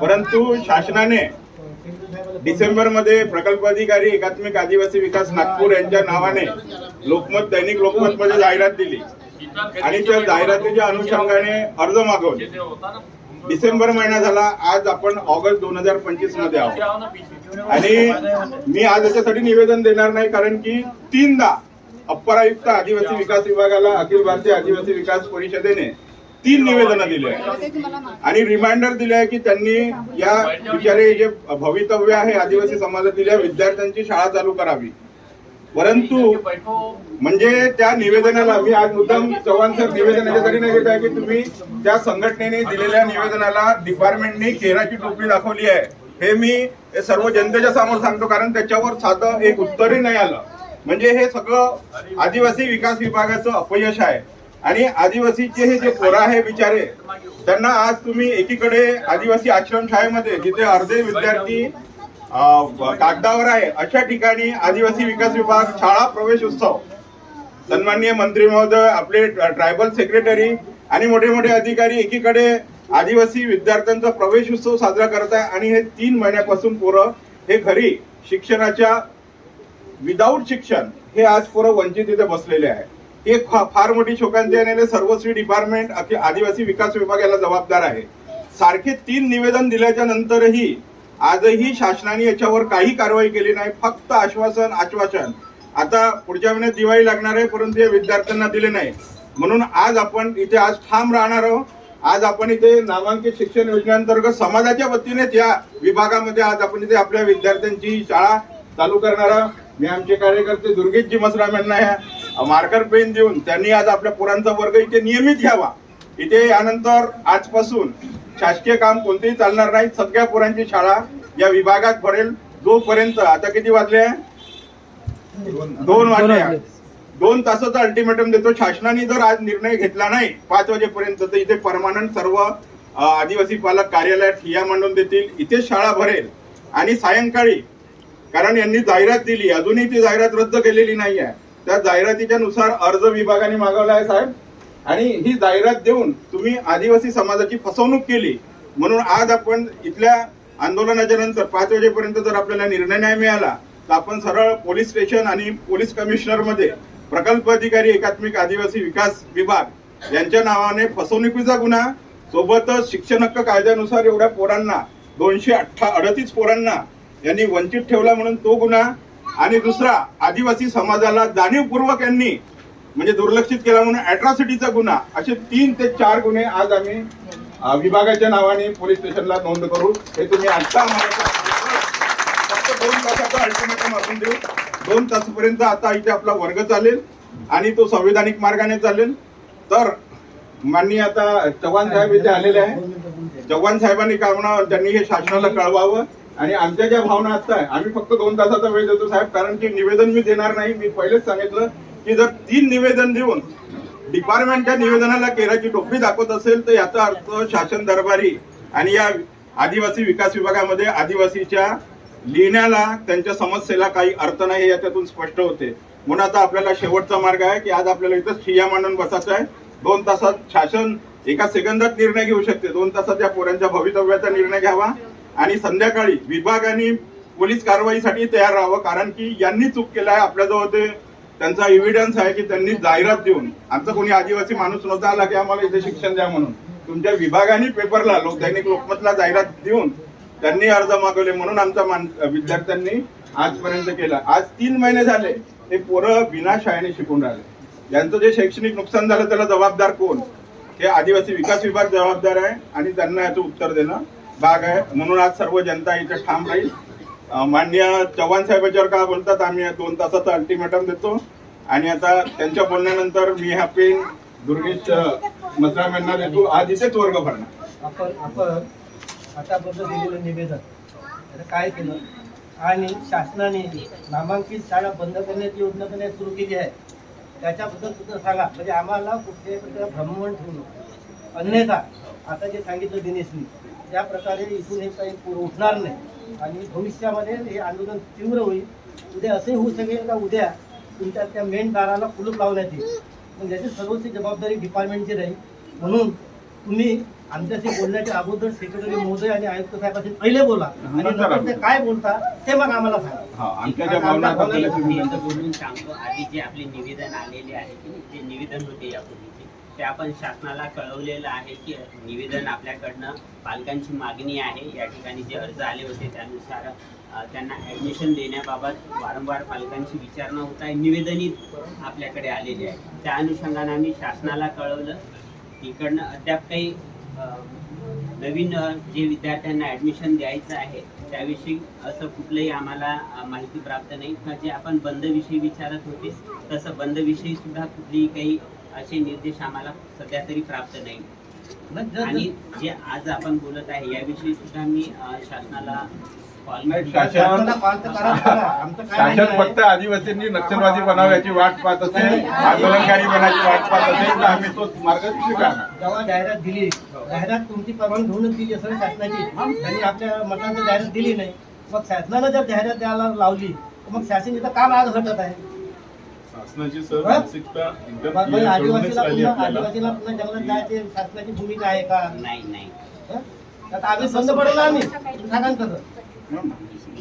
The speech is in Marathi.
परंतु शासनाने डिसेंबरमध्ये प्रकल्प अधिकारी एकात्मिक आदिवासी विकास नागपूर यांच्या नावाने लोकमत दैनिक लोकमत मध्ये जाहिरात दिली. आणि त्या जाहिरातीच्या अनुषंगाने अर्ज मागवले. डिसेंबर महिना झाला आज आपण ऑगस्ट दोन हजार पंचवीसमध्ये आहोत. आणि मी आज याच्यासाठी निवेदन देणार नाही कारण की तीनदा अप्पर आयुक्त आदिवासी विकास विभागाला अखिल भारतीय आदिवासी विकास परिषदेने तीन निवेदनं दिले आहे आणि रिमाइंडर दिले आहे की त्यांनी या बिचारे जे भवितव्य आहे आदिवासी समाजातील या विद्यार्थ्यांची शाळा चालू करावी. परंतु म्हणजे त्या निवेदनाला मी आज मुद्दाम चव्हाण सर निवेदन याच्यासाठी नाही घेत आहे की तुम्ही त्या संघटनेने दिलेल्या निवेदनाला डिपार्टमेंटने केराची टोपी दाखवली आहे. हे मी सर्व जनतेच्या समोर सांगतो कारण त्याच्यावर साधं एक उत्तरही नाही आलं. म्हणजे हे सगळं आदिवासी विकास विभागाचं अपयश आहे. आणि आदिवासीचे हे जे पोरं आहे बिचारे त्यांना आज तुम्ही एकीकडे आदिवासी आश्रमशाळेमध्ये जिथे अर्धे विद्यार्थी कागदावर आहे अशा ठिकाणी आदिवासी विकास विभाग शाळा प्रवेश उत्सव. सन्माननीय मंत्री महोदय आपले ट्रायबल सेक्रेटरी आणि मोठे मोठे अधिकारी एकीकडे आदिवासी विद्यार्थ्यांचा प्रवेश उत्सव साजरा करत आहे आणि हे तीन महिन्यापासून पोरं हे घरी शिक्षणाच्या विदाऊट शिक्षण हे आज पोरं वंचित इथे बसलेले आहे एक फार मोठी शोकांती आणि सर्वश्री डिपार्टमेंट अखिल आदिवासी विकास विभाग याला जबाबदार आहे. सारखे तीन निवेदन दिल्याच्या नंतरही आजही शासनाने याच्यावर काही कारवाई केली नाही फक्त आश्वासन आश्वासन. आता पुढच्या महिन्यात दिवाळी लागणार आहे परंतु या विद्यार्थ्यांना दिले नाही. म्हणून आज आपण इथे आज ठाम राहणार आहोत. आज आपण इथे नामांकित शिक्षण योजनेअंतर्गत समाजाच्या वतीनेच या विभागामध्ये आज आपण इथे आपल्या विद्यार्थ्यांची शाळा चालू करणार आहोत. मी आमचे कार्यकर्ते दुर्गेशजी मसराम यांना ह्या मार्कर पेन देऊन त्यांनी आज आपल्या पोरांचा वर्ग इथे नियमित घ्यावा. इथे यानंतर आजपासून शासकीय काम कोणतेही चालणार नाही. सगळ्या पोरांची शाळा या विभागात भरेल. जोपर्यंत आता किती वाजले? दोन वाजले. दोन तासाचा अल्टिमेटम देतो. शासनाने जर आज निर्णय घेतला नाही पाच वाजेपर्यंत तर इथे परमानंट सर्व आदिवासी पालक कार्यालयात ठिया मांडून देतील. इथे शाळा भरेल. आणि सायंकाळी कारण यांनी जाहिरात दिली. अजूनही ती जाहिरात रद्द केलेली नाही आहे त्या जाहिरातीच्या नुसार अर्ज विभागाने मागवला आहे साहेब. आणि ही जाहिरात देऊन तुम्ही आदिवासी समाजाची फसवणूक केली म्हणून आज आपण इथल्या आंदोलनाच्या नंतर पाच वाजेपर्यंत जर आपल्याला निर्णय नाही मिळाला तर आपण सरळ पोलीस स्टेशन आणि पोलीस कमिशनरमध्ये प्रकल्प अधिकारी एकात्मिक आदिवासी विकास विभाग यांच्या नावाने फसवणुकीचा गुन्हा सोबतच शिक्षण हक्क कायद्यानुसार एवढ्या पोरांना दोनशे अठ्ठा अडतीस पोरांना यांनी वंचित ठेवला म्हणून तो गुन्हा आणि दुसरा आदिवासी समाजाला जाणीवपूर्वक यांनी म्हणजे दुर्लक्षित केला म्हणून अॅट्रॉसिटीचा गुन्हा असे तीन ते चार गुन्हे आज आम्ही विभागाच्या नावाने पोलीस स्टेशनला नोंद करू. हे तुम्ही आता फक्त दोन तासाचा अल्टिमेटम असून देऊ. दोन तासपर्यंत आता इथे आपला वर्ग चालेल आणि तो संविधानिक मार्गाने चालेल. तर माननीय आता चव्हाण साहेब इथे आलेले आहे चव्हाण साहेबांनी काय म्हणा त्यांनी हे शासनाला कळवावं. आणि आमच्या ज्या भावना असतात आम्ही फक्त दोन तासाचा वेळ देतो साहेब कारण की निवेदन मी देणार नाही. मी पहिलेच सांगितलं की जर तीन निवेदन देऊन डिपार्टमेंटच्या निवेदनाला केराची टोपी दाखवत असेल तर याचा अर्थ शासन दरबारी आणि या आदिवासी विकास विभागामध्ये आदिवासीच्या लिहिण्याला त्यांच्या समस्येला काही अर्थ नाही हे याच्यातून स्पष्ट होते. म्हणून आता आपल्याला शेवटचा मार्ग आहे की आज आपल्याला इथं शिया मांडून बसायचं आहे. दोन तासात शासन एका सेकंदात निर्णय घेऊ शकते. दोन तासात या पोरांच्या भवितव्याचा निर्णय घ्यावा. आणि संध्याकाळी विभागाने पोलीस कारवाईसाठी तयार राहावं कारण की यांनी चूक केला आहे आपल्याजवळ ते. त्यांचा एव्हिडन्स आहे की त्यांनी जाहिरात देऊन आमचा कोणी आदिवासी माणूस नव्हता आला की आम्हाला इथे शिक्षण द्या म्हणून. तुमच्या विभागाने पेपरला लोक दैनिक लोकमतला जाहिरात देऊन त्यांनी अर्ज मागवले म्हणून आमचा मान विद्यार्थ्यांनी आजपर्यंत केला. आज तीन महिने झाले हे पोरं बिना शाळेने शिकून राहिले. यांचं जे शैक्षणिक नुकसान झालं त्याला जबाबदार कोण? हे आदिवासी विकास विभाग जबाबदार आहे आणि त्यांना याचं उत्तर देणं भाग आहे. म्हणून आज सर्व जनता इथे ठाम राहील. अं, माननीय चव्हाण साहेबांच्यावर काय बोलतात? आम्ही दोन तासाचा अल्टिमेटम देतो. आणि आता त्यांच्या बोलण्यानंतर मी हा पेन दुर्गेश मसराम यांना देतो. आज इथेच वर्ग भरणार. आपण आपण आतापर्यंत दिलेलं निवेदन. काय केलं? आणि शासनाने नामांकित शाळा बंद करण्याची योजना पण सुरू केली आहे. त्याच्याबद्दल सुद्धा सांगा. म्हणजे आम्हाला कुठल्याही प्रकारे भ्रमण ठेवू नको. अन्यथा आता जे सांगितलं दिनेशनी त्या प्रकारे इथून हे काही उठणार नाही. आणि भविष्यामध्ये हे आंदोलन तीव्र होईल. उद्या असंही होऊ शकेल का? उद्या तुमच्या त्या मेन दाराला कुलूप लावण्यात येईल. पण याची सर्वस्वी जबाबदारी डिपार्टमेंटची राहील. म्हणून तुम्ही आमच्याशी बोलण्याच्या अगोदर सेक्रेटरी महोदय आणि आयुक्त साहेबांशी पहिले बोला. आणि नंतर ते. काय बोलता ते मग आम्हाला सांगा. हा बोलून सांगतो. आधी जे आपले निवेदन आलेले आहे जे निवेदन होते यापूर्वीचे ते आपण शासनाला कळवलेलं आहे की निवेदन आपल्याकडनं पालकांची मागणी आहे. या ठिकाणी जे अर्ज आले होते त्यानुसार त्यांना ॲडमिशन देण्याबाबत वारंवार पालकांची विचारणा होत आहे. निवेदनही आपल्याकडे आलेली आहे. त्या अनुषंगाने आम्ही शासनाला कळवलं. इकडनं अद्याप काही नवीन जे विद्यार्थ्यांना ॲडमिशन द्यायचं आहे त्याविषयी असं कुठलंही आम्हाला माहिती प्राप्त नाही. जे आपण बंदविषयी विचारत होते तसं बंदविषयी सुद्धा कुठलीही काही असे निर्देश आम्हाला सध्या तरी प्राप्त नाही. आणि जे आज आपण बोलत आहे याविषयी सुद्धा मी शासनाला शासन-? फक्त आदिवासींनी नक्षलवादी बनाव्याची वाट पाहत असेल आंदोलनकारी बनायची वाट पाहत असेल तर आम्ही तो मार्ग स्वीकारणार. जेव्हा जाहिरात दिली जाहिरात तुमची परवानगी घेऊनच दिली असेल शासनाची. त्यांनी आपल्या मतांची जाहिरात दिली नाही. मग शासनानं जर जाहिरात द्यायला लावली तर मग शासन इथं का माग हटत आहे? शासनाची सर? मानसिकता एकदम मग clear करूनच आदिवासीला राहिली पुन्हा आपल्याला आदिवासीला पुन्हा जंगलात जायचे शासनाची भूमिका आहे का नाही नाही हं? आता आम्ही बंद पडलो आम्ही सांगा ना कसं?